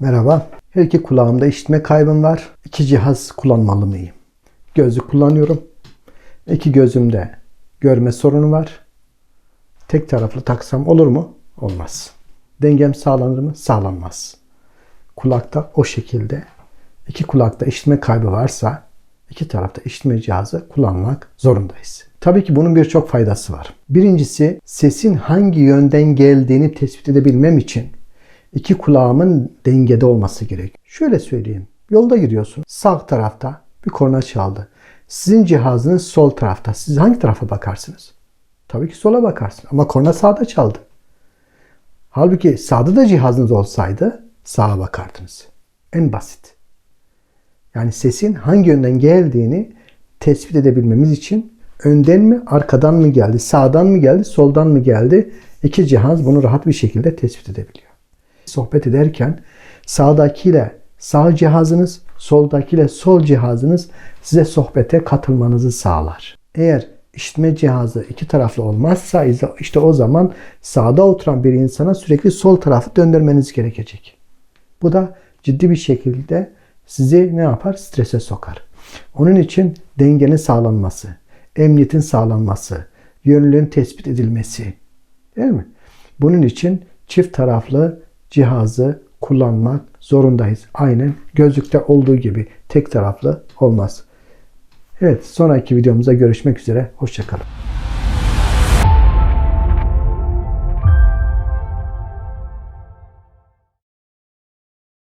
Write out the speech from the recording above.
Merhaba. Her iki kulağımda işitme kaybım var. İki cihaz kullanmalı mıyım? Gözlük kullanıyorum. İki gözümde görme sorunu var. Tek taraflı taksam olur mu? Olmaz. Dengem sağlanır mı? Sağlanmaz. Kulakta o şekilde. İki kulakta işitme kaybı varsa iki tarafta işitme cihazı kullanmak zorundayız. Tabii ki bunun birçok faydası var. Birincisi sesin hangi yönden geldiğini tespit edebilmem için iki kulağımın dengede olması gerek. Şöyle söyleyeyim. Yolda gidiyorsun. Sağ tarafta bir korna çaldı. Sizin cihazınız sol tarafta. Siz hangi tarafa bakarsınız? Tabii ki sola bakarsın. Ama korna sağda çaldı. Halbuki sağda da cihazınız olsaydı sağa bakardınız. En basit. Yani sesin hangi yönden geldiğini tespit edebilmemiz için önden mi, arkadan mı geldi, sağdan mı geldi, soldan mı geldi? İki cihaz bunu rahat bir şekilde tespit edebiliyor. Sohbet ederken sağdakiyle sağ cihazınız, soldakiyle sol cihazınız size sohbete katılmanızı sağlar. Eğer işitme cihazı iki taraflı olmazsa işte o zaman sağda oturan bir insana sürekli sol tarafı döndürmeniz gerekecek. Bu da ciddi bir şekilde sizi ne yapar? Strese sokar. Onun için dengenin sağlanması, emniyetin sağlanması, yönlülüğün tespit edilmesi. Değil mi? Bunun için çift taraflı cihazı kullanmak zorundayız. Aynen gözlükte olduğu gibi tek taraflı olmaz. Evet sonraki videomuzda görüşmek üzere. Hoşçakalın.